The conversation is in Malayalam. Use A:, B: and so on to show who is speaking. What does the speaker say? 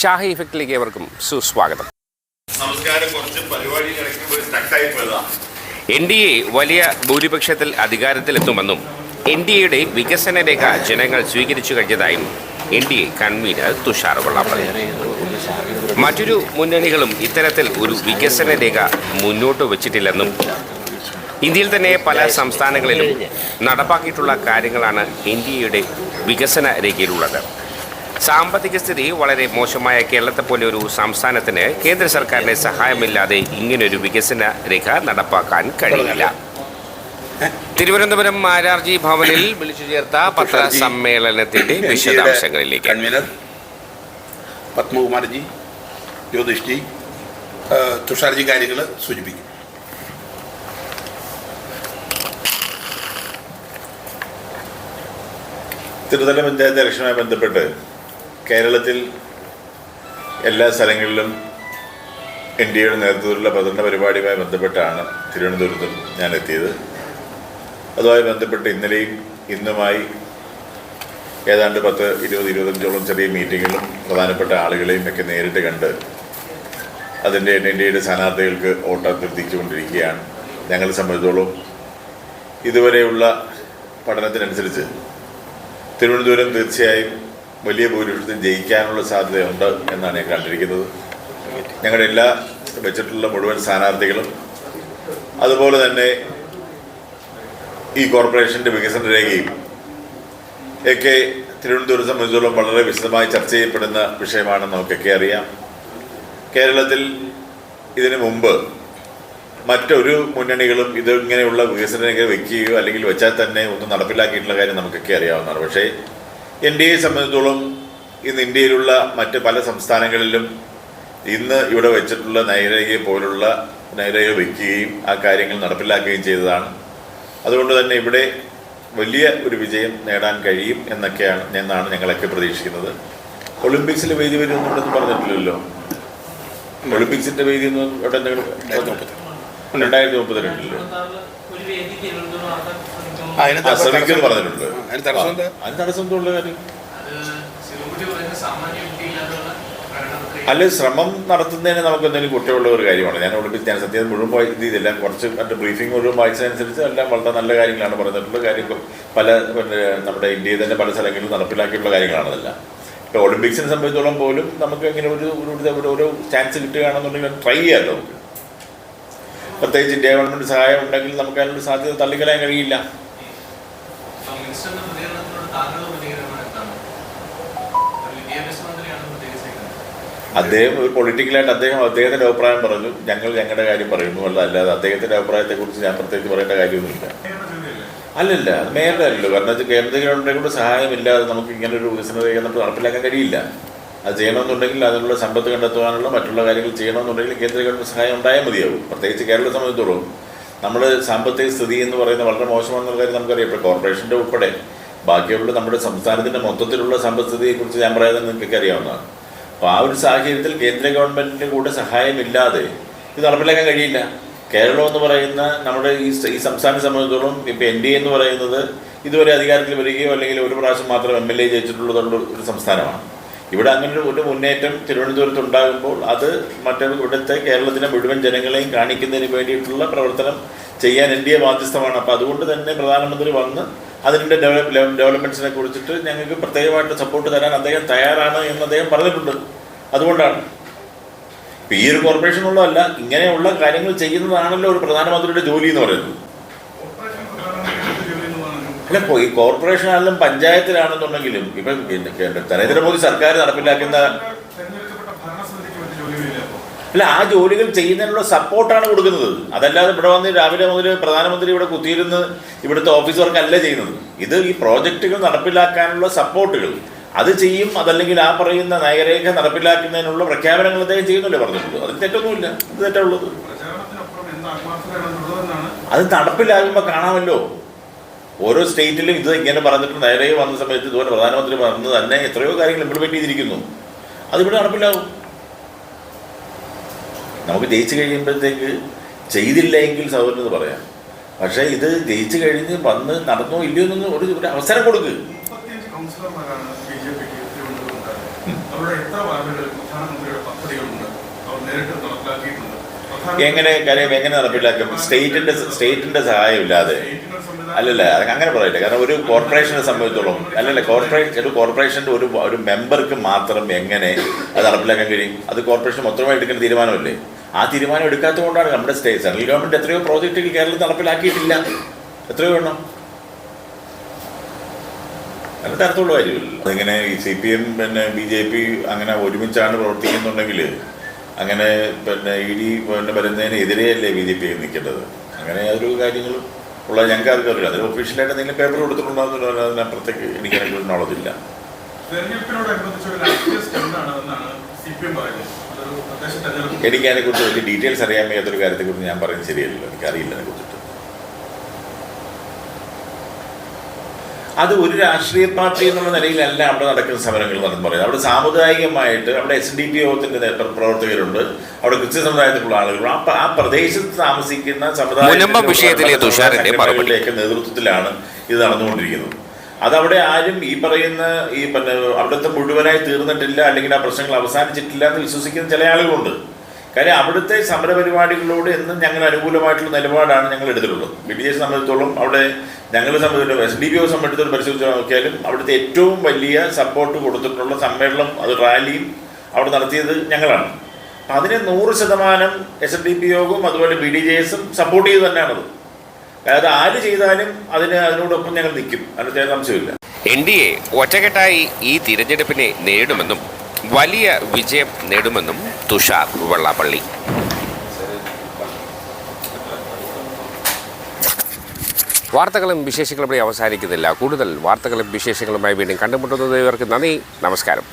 A: ഷാഹി ഇഫക്റ്റിലേക്ക് ഏവർക്കും സുസ്വാഗതം.
B: നമസ്കാരം. കുറച്ച് പരിപാടി
A: എൻ ഡി എ വലിയ ഭൂരിപക്ഷത്തിൽ അധികാരത്തിലെത്തുമെന്നും എൻ ഡി എയുടെ വികസന രേഖ ജനങ്ങൾ സ്വീകരിച്ചു കഴിഞ്ഞതായും N D A convener Thushar Vellappally. മറ്റൊരു മുന്നണികളും ഇത്തരത്തിൽ ഒരു വികസന രേഖ മുന്നോട്ട് വച്ചിട്ടില്ലെന്നും ഇന്ത്യയിൽ തന്നെ പല സംസ്ഥാനങ്ങളിലും നടപ്പാക്കിയിട്ടുള്ള കാര്യങ്ങളാണ് എൻ ഡി എയുടെ വികസന രേഖയിലുള്ളത്. സാമ്പത്തിക സ്ഥിതി വളരെ മോശമായ കേരളത്തെ പോലെ ഒരു സംസ്ഥാനത്തിന് കേന്ദ്ര സർക്കാരിന്റെ സഹായമില്ലാതെ ഇങ്ങനൊരു വികസന രേഖ നടപ്പാക്കാൻ കഴിയില്ല. തിരുവനന്തപുരം മാരാർജി ഭവനിൽ വിളിച്ചു ചേർത്ത പത്രസമ്മേളനത്തിന്റെ വിശദാംശങ്ങളിലേക്ക്.
C: പത്മകുമാർജി ജ്യോതിഷ്ജി തുഷാർജി കാര്യങ്ങൾ സൂചിപ്പിക്കും.
B: തിരുത്തല പഞ്ചായത്ത് ഇലക്ഷനുമായി ബന്ധപ്പെട്ട് കേരളത്തിൽ എല്ലാ സ്ഥലങ്ങളിലും എൻ ഡി എയുടെ നേതൃത്വത്തിലുള്ള പ്രചരണ പരിപാടിയുമായി ബന്ധപ്പെട്ടാണ് തിരുവനന്തപുരത്തും ഞാൻ എത്തിയത്. അതുമായി ബന്ധപ്പെട്ട് ഇന്നലെയും ഇന്നുമായി ഏതാണ്ട് പത്ത് ഇരുപത് ഇരുപത്തഞ്ചോളം ചെറിയ മീറ്റിങ്ങുകളും പ്രധാനപ്പെട്ട ആളുകളെയും ഒക്കെ നേരിട്ട് കണ്ട് അതിന്റെ എൻ ഡി എയുടെ സ്ഥാനാർത്ഥികൾക്ക് വോട്ട് അഭ്യർത്ഥിച്ചുകൊണ്ടിരിക്കുകയാണ്. ഞങ്ങളെ സംബന്ധിച്ചോളം ഇതുവരെയുള്ള പഠനത്തിനനുസരിച്ച് തിരുവനന്തപുരം തീർച്ചയായും വലിയ ഭൂരിപക്ഷത്തിൽ ജയിക്കാനുള്ള സാധ്യതയുണ്ട് എന്നാണ് ഞാൻ കണ്ടിരിക്കുന്നത്. ഞങ്ങളുടെ എല്ലാ വെച്ചിട്ടുള്ള മുഴുവൻ സ്ഥാനാർത്ഥികളും അതുപോലെ തന്നെ ഈ കോർപ്പറേഷന്റെ വികസന രേഖയും ഒക്കെ തിരുവനന്തപുരം സംബന്ധിച്ചോളം വളരെ വിശദമായി ചർച്ച ചെയ്യപ്പെടുന്ന വിഷയമാണെന്ന് നമുക്കൊക്കെ അറിയാം. കേരളത്തിൽ ഇതിനു മുമ്പ് മറ്റൊരു മുന്നണികളും ഇത് ഇങ്ങനെയുള്ള വികസന രേഖ വയ്ക്കുകയോ അല്ലെങ്കിൽ വെച്ചാൽ തന്നെ ഒന്നും നടപ്പിലാക്കിയിട്ടുള്ള കാര്യം നമുക്കൊക്കെ അറിയാവുന്നതാണ്. പക്ഷേ എൻ ഡി എയെ സംബന്ധിച്ചിടത്തോളം ഇന്ന് ഇന്ത്യയിലുള്ള മറ്റ് പല സംസ്ഥാനങ്ങളിലും ഇന്ന് ഇവിടെ വെച്ചിട്ടുള്ള നൈരേഖയെ പോലുള്ള നൈരേഖ വയ്ക്കുകയും ആ കാര്യങ്ങൾ നടപ്പിലാക്കുകയും ചെയ്തതാണ്. അതുകൊണ്ട് തന്നെ ഇവിടെ വലിയ ഒരു വിജയം നേടാൻ കഴിയും എന്നൊക്കെയാണ് എന്നാണ് ഞങ്ങളൊക്കെ പ്രതീക്ഷിക്കുന്നത്. ഒളിമ്പിക്സിൽ വേദി വരുന്നുണ്ടെന്ന് പറഞ്ഞിട്ടില്ലല്ലോ? ഒളിമ്പിക്സിന്റെ വേദി എന്ന് രണ്ടായിരത്തി
D: മുപ്പത്തിരണ്ടിൽ. ശ്രമിക്കുന്നു.
C: അതിന്
B: പറഞ്ഞിട്ടുണ്ട്
C: അതിന് തടസ്സം എന്താ?
B: അതിന് എന്തുള്ള കാര്യം. അല്ല ശ്രമം നടത്തുന്നതിന് നമുക്ക് എന്തെങ്കിലും കുറ്റമുള്ള ഒരു കാര്യമാണ് ഞാൻ ഇവിടെ ഞാൻ സത്യം മുഴുവൻ പോയി ഇത് ചെയ്തില്ല കുറച്ച് മറ്റേ ബ്രീഫിംഗ് മുഴുവൻ വായിച്ചതനുസരിച്ച് എല്ലാം വളരെ നല്ല കാര്യങ്ങളാണ് പറഞ്ഞിട്ടുള്ളത് കാര്യം പല പിന്നെ നമ്മുടെ ഇന്ത്യയിൽ തന്നെ പല സ്ഥലങ്ങളിലും നടപ്പിലാക്കിയിട്ടുള്ള കാര്യങ്ങളാണ് അതെല്ലാം ഇപ്പോൾ ഒളിമ്പിക്സിനെ സംബന്ധിച്ചോളം പോലും നമുക്ക് ഇങ്ങനെ ഒരു ഒരു- ഒരു ഒരു ചാൻസ് കിട്ടുകയാണെന്നുണ്ടെങ്കിൽ ട്രൈ ചെയ്യാമല്ലോ നമുക്ക് പ്രത്യേകിച്ച് ഇന്ത്യ ഗവൺമെന്റ് സഹായം ഉണ്ടെങ്കിൽ നമുക്ക് അതിനൊരു സാധ്യത തള്ളിക്കളയാൻ കഴിയില്ല
D: മിനിസ്റ്ററിന്റെ പ്രതികരണത്തിനോട് താങ്കളുടെ പ്രതികരണം എന്താണ്?
B: അദ്ദേഹം ഒരു പൊളിറ്റിക്കലായിട്ട് അദ്ദേഹം അദ്ദേഹത്തിന്റെ അഭിപ്രായം പറഞ്ഞു. ഞങ്ങൾ ഞങ്ങളുടെ കാര്യം പറയുന്നു. അല്ല അല്ലാതെ അദ്ദേഹത്തിന്റെ അഭിപ്രായത്തെക്കുറിച്ച് ഞാൻ പ്രത്യേകിച്ച് പറയേണ്ട കാര്യമൊന്നുമില്ല. അല്ലല്ല മേയറുടെ അല്ലല്ലോ കാരണം വെച്ചാൽ കേന്ദ്ര കൂടെ സഹായമില്ലാതെ നമുക്ക് ഇങ്ങനെ ഒരു വികസന രേഖ നടപ്പിലാക്കാൻ കഴിയില്ല. അത് ചെയ്യണമെന്നുണ്ടെങ്കിൽ അതിനുള്ള സമ്പത്ത് കണ്ടെത്തുവാനുള്ള മറ്റുള്ള കാര്യങ്ങൾ ചെയ്യണമെന്നുണ്ടെങ്കിൽ കേന്ദ്ര ഗവൺമെന്റ് സഹായം ഉണ്ടായാൽ മതിയാവും. പ്രത്യേകിച്ച് കേരളത്തെ സംബന്ധിച്ചിടത്തോളം നമ്മുടെ സാമ്പത്തിക സ്ഥിതി എന്ന് പറയുന്നത് വളരെ മോശമാണെന്നുള്ള കാര്യം നമുക്കറിയാം. ഇപ്പോൾ കോർപ്പറേഷന്റെ ഉൾപ്പെടെ ബാക്കിയുള്ള നമ്മുടെ സംസ്ഥാനത്തിന്റെ മൊത്തത്തിലുള്ള സമ്പദ്സ്ഥിതിയെക്കുറിച്ച് ഞാൻ പറയാതെ നിങ്ങൾക്ക് അറിയാവുന്നതാണ്. അപ്പോൾ ആ ഒരു സാഹചര്യത്തിൽ കേന്ദ്ര ഗവൺമെന്റിന്റെ കൂടെ സഹായമില്ലാതെ ഇത് നടപ്പിലാക്കാൻ കഴിയില്ല. കേരളം എന്ന് പറയുന്ന നമ്മുടെ ഈ ഈ സംസ്ഥാനത്തെ സംബന്ധിച്ചിടത്തോളം ഇപ്പോൾ എൻ ഡി എന്ന് പറയുന്നത് ഇതുവരെ അധികാരത്തിൽ വരികയോ അല്ലെങ്കിൽ ഒരു പ്രാവശ്യം മാത്രം എം എൽ എ ജയിച്ചിട്ടുള്ളതുള്ള ഒരു സംസ്ഥാനമാണ്. ഇവിടെ അങ്ങനെ ഒരു- മുന്നേറ്റം തിരുവനന്തപുരത്ത് ഉണ്ടാകുമ്പോൾ അത് മറ്റേ ഇവിടുത്തെ കേരളത്തിലെ മുഴുവൻ ജനങ്ങളെയും കാണിക്കുന്നതിന് വേണ്ടിയിട്ടുള്ള പ്രവർത്തനം ചെയ്യാൻ എൻ ഡി എ ബാധ്യസ്ഥമാണ്. അപ്പോൾ അതുകൊണ്ട് തന്നെ പ്രധാനമന്ത്രി വന്ന് അതിന്റെ ഡെവലപ്പ് ഡെവലപ്മെന്റ്സിനെ കുറിച്ചിട്ട് ഞങ്ങൾക്ക് പ്രത്യേകമായിട്ട് സപ്പോർട്ട് തരാൻ അദ്ദേഹം തയ്യാറാണ് എന്ന് അദ്ദേഹം പറഞ്ഞിട്ടുണ്ട്. അതുകൊണ്ടാണ്. ഇപ്പം ഈ ഒരു കോർപ്പറേഷനുള്ളതല്ല ഇങ്ങനെയുള്ള കാര്യങ്ങൾ ചെയ്യുന്നതാണല്ലോ ഒരു പ്രധാനമന്ത്രിയുടെ ജോലി എന്ന് പറയുന്നത്. അല്ല ഈ കോർപ്പറേഷനാണെങ്കിലും പഞ്ചായത്തിലാണെന്നുണ്ടെങ്കിലും ഇപ്പം നരേന്ദ്ര നരേന്ദ്രമോദി സർക്കാർ നടപ്പിലാക്കുന്ന അല്ല ആ ജോലികൾ ചെയ്യുന്നതിനുള്ള സപ്പോർട്ടാണ് കൊടുക്കുന്നത്. അതല്ലാതെ ഇവിടെ വന്ന് രാവിലെ മുതൽ പ്രധാനമന്ത്രി ഇവിടെ കുത്തിയിരുന്ന് ഇവിടുത്തെ ഓഫീസ് വർക്ക് അല്ല ചെയ്യുന്നത്. ഇത് ഈ പ്രോജക്റ്റുകൾ നടപ്പിലാക്കാനുള്ള സപ്പോർട്ടുകൾ. അത് ചെയ്യും അതല്ലെങ്കിൽ ആ പറയുന്ന നയരേഖ നടപ്പിലാക്കുന്നതിനുള്ള പ്രഖ്യാപനങ്ങൾ അദ്ദേഹം ചെയ്യുന്നില്ല പറഞ്ഞിട്ടുള്ളൂ. അതിൽ തെറ്റൊന്നുമില്ല. അത് തെറ്റുള്ളത് അത് നടപ്പിലാകുമ്പോൾ കാണാമല്ലോ. ഓരോ സ്റ്റേറ്റിലും ഇത് ഇങ്ങനെ പറഞ്ഞിട്ട് നേരെ വന്ന സമയത്ത് ഇതുപോലെ പ്രധാനമന്ത്രി പറഞ്ഞത് തന്നെ എത്രയോ കാര്യങ്ങൾ ഇംപ്ലിമെന്റ് ചെയ്തിരിക്കുന്നു. അതിവിടെ നടപ്പിലാവും. നമുക്ക് ജയിച്ചു കഴിയുമ്പോഴത്തേക്ക് ചെയ്തില്ല എങ്കിൽ എന്ന് പറയാം. പക്ഷെ ഇത് ജയിച്ചു കഴിഞ്ഞ് വന്ന് നടന്നോ ഇല്ലയോ എന്നൊന്ന് ഒരു ഒരു അവസരം കൊടുക്ക്. എങ്ങനെ കാര്യം എങ്ങനെ നടപ്പിലാക്കും? സ്റ്റേറ്റിന്റെ സ്റ്റേറ്റിന്റെ
E: സഹായമില്ലാതെ.
B: അല്ലല്ല അങ്ങനെ പറയില്ല. കാരണം ഒരു കോർപ്പറേഷനെ സംബന്ധിച്ചോളം അല്ലല്ല കോർപ്പറേറ്റ് ഒരു കോർപ്പറേഷന്റെ ഒരു ഒരു മെമ്പർക്ക് മാത്രം എങ്ങനെ അത് നടപ്പിലാക്കാൻ കഴിയും? അത് കോർപ്പറേഷൻ മൊത്തമായി എടുക്കുന്ന തീരുമാനമല്ലേ? ആ തീരുമാനം എടുക്കാത്തത് കൊണ്ടാണ് നമ്മുടെ സ്റ്റേറ്റ് സെൻട്രൽ ഗവൺമെന്റ് എത്രയോ പ്രോജക്റ്റുകൾ കേരളത്തിൽ നടപ്പിലാക്കിയിട്ടില്ല. എത്രയോ എണ്ണം. അതിന് തരത്തുള്ള കാര്യമില്ല? അതിങ്ങനെ ഈ സി പി എം പിന്നെ ബി ജെ പി അങ്ങനെ ഒരുമിച്ചാണ് പ്രവർത്തിക്കുന്നുണ്ടെങ്കിൽ അങ്ങനെ പിന്നെ ഇ ഡി പിന്നെ വരുന്നതിന് എതിരെയല്ലേ ബി ജെ പി നിൽക്കേണ്ടത്? അങ്ങനെ യാതൊരു കാര്യങ്ങളും ഉള്ള ഞങ്ങൾക്ക് അത് അറിയില്ല. അതിന് ഒഫീഷ്യലായിട്ട് എന്തെങ്കിലും പേപ്പർ കൊടുത്തിട്ടുണ്ടോ അതിനപ്പുറത്തേക്ക് എനിക്ക് അതിനെക്കുറിച്ച് നോളജ് ഇല്ല. എനിക്ക് അതിനെക്കുറിച്ച് വലിയ ഡീറ്റെയിൽസ് അറിയാൻ വയ്യാത്തൊരു കാര്യത്തെക്കുറിച്ച് ഞാൻ പറയുന്നത് ശരിയല്ലല്ലോ എനിക്കറിയില്ല അതിനെക്കുറിച്ചിട്ട്. അത് ഒരു രാഷ്ട്രീയ പാർട്ടി എന്നുള്ള നിലയിലല്ല അവിടെ നടക്കുന്ന സമരങ്ങൾ നടന്നു പറയുന്നത്. അവിടെ സാമുദായികമായിട്ട് അവിടെ എസ് ഡി പി യോഗത്തിന്റെ പ്രവർത്തകരുണ്ട്. അവിടെ ക്രിസ്ത്യൻ സമുദായത്തിലുള്ള ആളുകൾ ആ പ്രദേശത്ത് താമസിക്കുന്ന സമുദായത്തിലേക്ക് നേതൃത്വത്തിലാണ് ഇത് നടന്നുകൊണ്ടിരിക്കുന്നത്. അതവിടെ ആരും ഈ പറയുന്ന ഈ പിന്നെ അവിടുത്തെ മുഴുവനായി തീർന്നിട്ടില്ല അല്ലെങ്കിൽ ആ പ്രശ്നങ്ങൾ അവസാനിച്ചിട്ടില്ല എന്ന് വിശ്വസിക്കുന്ന ചില ആളുകളുണ്ട്. കാര്യം അവിടുത്തെ സമരപരിപാടികളോട് എന്നും ഞങ്ങൾ അനുകൂലമായിട്ടുള്ള നിലപാടാണ് ഞങ്ങൾ എടുത്തിട്ടുള്ളത്. ബി ഡി എസ് സംബന്ധിച്ചോളം അവിടെ ഞങ്ങൾ സംബന്ധിച്ചിടത്തോളം എസ് ഡി പി ഒ സംബന്ധിച്ചിടത്തോളം പരിശോധിച്ച് നോക്കിയാലും അവിടുത്തെ ഏറ്റവും വലിയ സപ്പോർട്ട് കൊടുത്തിട്ടുള്ള സമ്മേളനം അത് റാലിയും അവിടെ നടത്തിയത് ഞങ്ങളാണ്. അതിന് നൂറ് ശതമാനം എസ് ഡി പി യോഗവും അതുപോലെ ബി ഡി ജെ എസും സപ്പോർട്ട് ചെയ്ത് തന്നെയാണത് അതായത് ആര് ചെയ്താലും അതിന് അതിനോടൊപ്പം ഞങ്ങൾ നിൽക്കും. അതിന് സംശയമില്ല
A: എൻ ഡി എ ഒറ്റക്കെട്ടായി ഈ തിരഞ്ഞെടുപ്പിനെ നേരിടുമെന്നും വലിയ വിജയം നേടുമെന്നും തുഷാർ വെള്ളാപ്പള്ളി. വാർത്തകളും വിശേഷങ്ങളും ഇവിടെ അവസാനിക്കുന്നില്ല. കൂടുതൽ വാർത്തകളും വിശേഷങ്ങളുമായി വീണ്ടും കണ്ടുമുട്ടുന്നത് ഇവർക്ക് നന്ദി നമസ്കാരം.